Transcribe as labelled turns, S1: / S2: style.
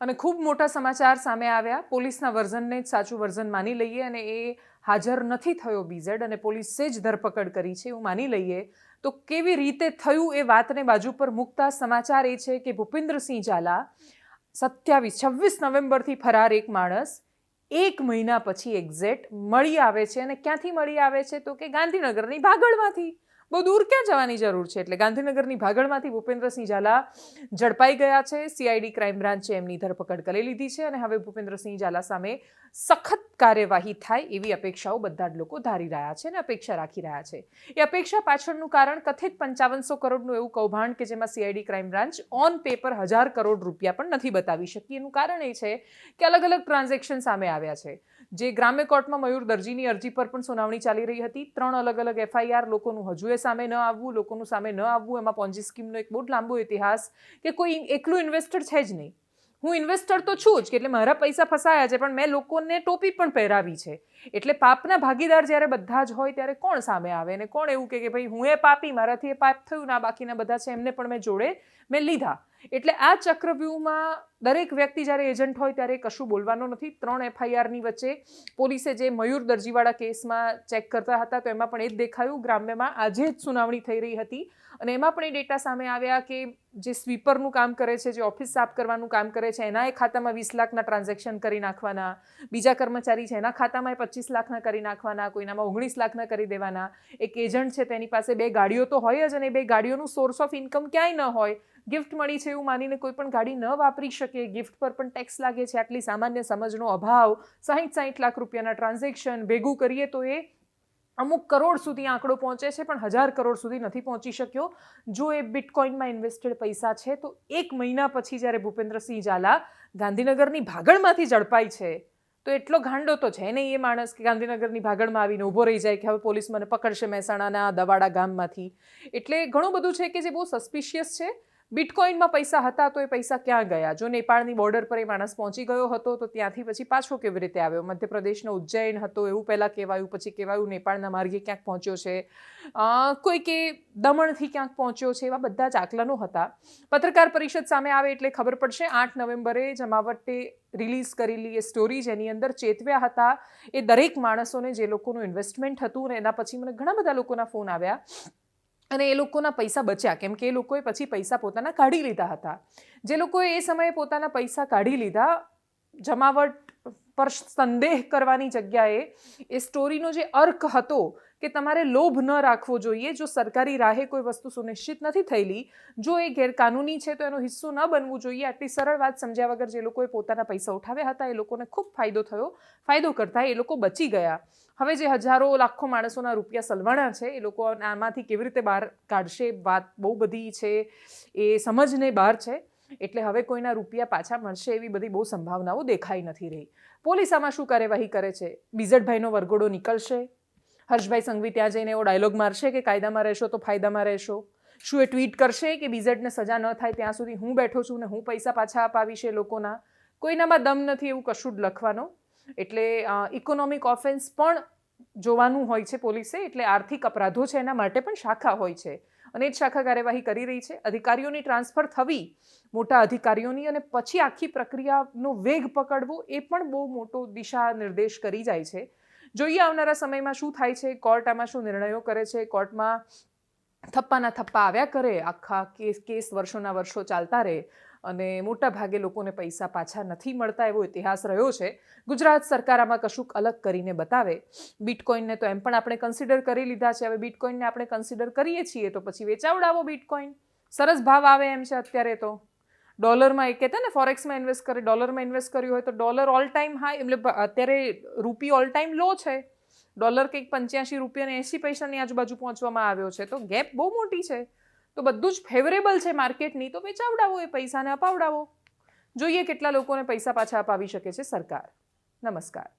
S1: અને ખૂબ મોટા સમાચાર સામે આવ્યા. પોલીસના વર્ઝનને જ સાચું વર્ઝન માની લઈએ અને એ હાજર નથી થયો બીઝેડ અને પોલીસે જ ધરપકડ કરી છે એવું માની લઈએ. તો કેવી રીતે થયું એ વાતને બાજુ પર મૂકતા સમાચાર એ છે કે ભૂપેન્દ્રસિંહ ઝાલા સત્યાવીસ, છવ્વીસ નવેમ્બરથી ફરાર એક માણસ એક મહિના પછી એક્ઝેક્ટ મળી આવે છે અને ક્યાંથી મળી આવે છે તો કે ગાંધીનગરની ભાગળમાંથી. બહુ દૂર ક્યાં જવાની જરૂર છે? એટલે ગાંધીનગરની ભાગળમાંથી ભૂપેન્દ્રસિંહ ઝાલા ઝડપાઈ ગયા છે. સીઆઈડી ક્રાઇમ બ્રાન્ચે એમની ધરપકડ કરી લીધી છે અને હવે ભૂપેન્દ્રસિંહ ઝાલા સામે સખત કાર્યવાહી થાય એવી અપેક્ષાઓ બધા જ લોકો ધારી રહ્યા છે અને અપેક્ષા રાખી રહ્યા છે. એ અપેક્ષા પાછળનું કારણ કથિત પંચાવનસો કરોડનું એવું કૌભાંડ કે જેમાં CID crime branch on paper હજાર કરોડ રૂપિયા પણ નથી બતાવી શકી. એનું કારણ એ છે કે અલગ અલગ ટ્રાન્ઝેક્શન સામે આવ્યા છે. જે ગ્રામ્ય કોર્ટમાં મયુર દરજીની અરજી પર પણ સુનાવણી ચાલી રહી હતી. ત્રણ અલગ અલગ એફઆઈઆર લોકોનું હજુ સામે ન આવવું, લોકોનું સામે ન આવવું, એમાં પોન્જી સ્કીમનો એક બહુ લાંબો ઇતિહાસ કે કોઈ એકલું ઇન્વેસ્ટર છે જ નહીં. હું ઇન્વેસ્ટર તો છું જ કે એટલે મારા પૈસા ફસાયા છે, પણ મેં લોકોને ટોપી પણ પહેરાવી છે. એટલે પાપના ભાગીદાર જ્યારે બધા જ હોય ત્યારે કોણ સામે આવે? અને કોણ એવું કે ભાઈ, હું એ પાપી, મારાથી એ પાપ થયું ના બાકીના બધા છે, એમને પણ મેં જોડે મેં લીધા. એટલે આ ચક્રવ્યૂહમાં દરેક વ્યક્તિ જ્યારે એજન્ટ હોય ત્યારે કશું બોલવાનો નથી. ત્રણ એફઆઈઆરની વચ્ચે પોલીસે જે મયુર દરજીવાળા કેસમાં ચેક કરતા હતા, તો એમાં પણ એ જ દેખાયું. ગ્રામ્યમાં આજે જ સુનાવણી થઈ રહી હતી અને એમાં પણ એ ડેટા સામે આવ્યા કે જે સ્વીપરનું કામ કરે છે, જે ઓફિસ સાફ કરવાનું કામ કરે છે, એના એ ખાતામાં વીસ લાખના ટ્રાન્ઝેક્શન કરી નાખવાના. બીજા કર્મચારી છે, એના ખાતામાં એ પચીસ લાખના કરી નાખવાના, કોઈનામાં ઓગણીસ લાખના કરી દેવાના. એક એજન્ટ છે, તેની પાસે બે ગાડીઓ તો હોય જ અને બે ગાડીઓનું સોર્સ ઓફ ઇન્કમ ક્યાંય ન હોય ગિફ્ટ મળી છે એવું માનીને કોઈ પણ ગાડી ન વાપરી શકે. ગિફ્ટ પર પણ ટેક્સ લાગે છે. આટલી સામાન્ય સમજનો અભાવ. સાહીઠ સાહીઠ લાખ રૂપિયાના ટ્રાન્ઝેક્શન ભેગું કરીએ તો એ અમુક કરોડ સુધી આંકડો પહોંચે છે, પણ હજાર કરોડ સુધી નથી પહોંચી શક્યો. જો એ બિટકોઇનમાં ઇન્વેસ્ટેડ પૈસા છે, તો એક મહિના પછી જ્યારે ભૂપેન્દ્રસિંહ ઝાલા ગાંધીનગરની ભાગળમાંથી ઝડપાય છે, તો એટલો ગાંડો તો છે નહીં એ માણસ કે ગાંધીનગરની ભાગળમાં આવીને ઊભો રહી જાય કે હવે પોલીસ મને પકડશે મહેસાણાના દવાડા ગામમાંથી. એટલે ઘણું બધું છે કે જે બહુ સસ્પિશિયસ છે. બિટકોઇનમાં પૈસા હતા તો એ પૈસા ક્યાં ગયા? જો નેપાળની બોર્ડર પર એ માણસ પહોંચી ગયો હતો, તો ત્યાંથી પછી પાછો કેવી રીતે આવ્યો? મધ્યપ્રદેશનો ઉજ્જૈન હતો, એવું પહેલાં કહેવાયું, પછી કહેવાયું, નેપાળના માર્ગે ક્યાંક પહોંચ્યો છે. કોઈ કે દમણથી ક્યાંક પહોંચ્યો છે, એવા બધા જ આકલનો હતા. પત્રકાર પરિષદ સામે આવે એટલે ખબર પડશે, આઠ નવેમ્બરે જમાવટે રિલીઝ કરેલી એ સ્ટોરી જેની અંદર ચેતવ્યા હતા એ દરેક માણસોને જે લોકોનું ઇન્વેસ્ટમેન્ટ હતું ને એના પછી મને ઘણા બધા લોકોના ફોન આવ્યા. અને એ લોકોના પૈસા બચ્યા. કેમ કે એ લોકોએ પછી પૈસા પોતાના કાઢી લીધા હતા. જે લોકોએ એ સમયે પોતાના પૈસા કાઢી લીધા, જમાવટ પર સંદેહ કરવાની જગ્યાએ એ સ્ટોરીનો જે અર્ક હતો કે તમારે લોભ ન રાખવો જોઈએ, જો સરકારી રાહે કોઈ વસ્તુ સુનિશ્ચિત નથી થયેલી, જો એ ગેરકાનૂની છે તો એનો હિસ્સો ન બનવું જોઈએ. આટલી સરળ વાત સમજ્યા વગર જે લોકોએ પોતાના પૈસા ઉઠાવ્યા હતા, એ લોકોને ખૂબ ફાયદો થયો. ફાયદો કરતા એ લોકો બચી ગયા. હવે જે હજારો, લાખો માણસોના રૂપિયા સલવાણા છે, એ લોકો આમાંથી કેવી રીતે બહાર કાઢશે, વાત બહુ બધી છે, એ સમજને બહાર છે. એટલે હવે કોઈના રૂપિયા પાછા મળશે એવી બધી બહુ સંભાવનાઓ દેખાઈ નથી રહી. પોલીસ આમાં શું કાર્યવાહી કરે છે? બીઝડભાઈનો વરઘોડો નીકળશે? હર્ષભાઈ સંઘવી ત્યાં જઈને એવો ડાયલોગ મારશે કે કાયદામાં રહેશો તો ફાયદામાં રહેશો? શું એ ટ્વીટ કરશે કે બીઝડને સજા ન થાય ત્યાં સુધી હું બેઠો છું ને હું પૈસા પાછા અપાવીશ એ લોકોના? કોઈનામાં દમ નથી એવું કશું જ લખવાનો. એટલે ઇકોનોમિક ઓફેન્સ પણ જોવાનું હોય છે પોલીસે, એટલે આર્થિક અપરાધો છે એના માટે પણ શાખા હોય છે. અને જ શાખા કાર્યવાહી કરી રહી છે. અધિકારીઓની ટ્રાન્સફર થવી, મોટા અધિકારીઓની અને પછી આખી પ્રક્રિયાનો વેગ પકડવો, એ પણ બહુ મોટો દિશા નિર્દેશ કરી જાય છે. જોઈએ આવનારા સમયમાં શું થાય છે, કોર્ટ આમાં શું નિર્ણયો કરે છે, કોર્ટમાં થપ્પાના થપ્પા આવ્યા કરે, આખા કેસ કેસ વર્ષોના વર્ષો ચાલતા રહે અને મોટા ભાગે લોકોને પૈસા પાછા નથી મળતા એવો ઇતિહાસ રહ્યો છે. ગુજરાત સરકાર આમાં કશુંક અલગ કરીને બતાવે. બિટકોઇનને તો એમ પણ આપણે કન્સિડર કરી લીધા છે. હવે બિટકોઇનને આપણે કન્સિડર કરીએ છીએ તો પછી વેચાવડાવો બિટકોઇન સરસ ભાવ આવે એમ છે અત્યારે તો. ડોલરમાં એ કહેતા ને ફોરેક્સમાં ઇન્વેસ્ટ કરે, ડોલરમાં ઇન્વેસ્ટ કર્યું હોય તો ડોલર ઓલ ટાઈમ હાઈ એટલે અત્યારે રૂપી ઓલ ટાઈમ લો છે. ડોલર કંઈક પંચ્યાસી રૂપિયા એંસી પૈસાની આજુબાજુ પહોંચવામાં આવ્યો છે. તો ગેપ બહુ મોટી છે. તો બધું જ ફેવરેબલ છે માર્કેટની તો વેચાવડાવો એ પૈસાને અપાવડાવો. જોઈએ કેટલા લોકોને પૈસા પાછા અપાવી શકે છે સરકાર. નમસ્કાર.